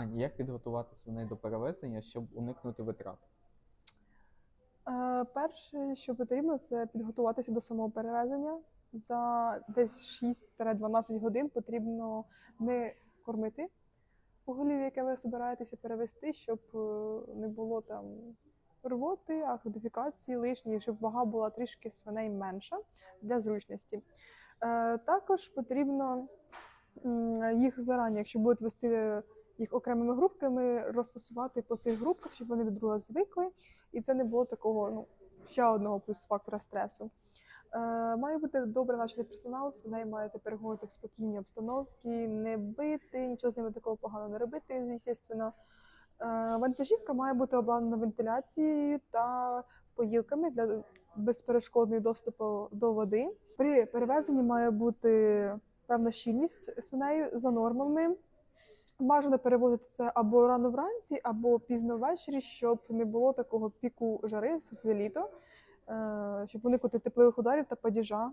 Аня, як підготувати свиней до перевезення, щоб уникнути витрат? Е, Перше, що потрібно, це підготуватися до самого перевезення. За десь 6-12 годин потрібно не кормити поголів'я, яке ви збираєтеся перевести, щоб е, не було там рвоти, ахдифікації лишньої, щоб вага була трішки свиней менша для зручності. Е, Також потрібно їх зарані, якщо будете вести їх окремими групками, розфасувати по цих групках, щоб вони до друга звикли і це не було такого ну, ще одного плюс фактора стресу. Е, має бути добре навчений персонал, свиней маєте переговорити в спокійній обстановці, не бити, нічого з ними такого поганого не робити, звісно. Е, вантажівка має бути обладнана вентиляцією та поїлками для безперешкодного доступу до води. При перевезенні має бути певна щільність свиней за нормами. Бажано перевозити це або рано вранці, або пізно ввечері, щоб не було такого піку жари сусе літо, е, щоб уникнути теплових ударів та падіжа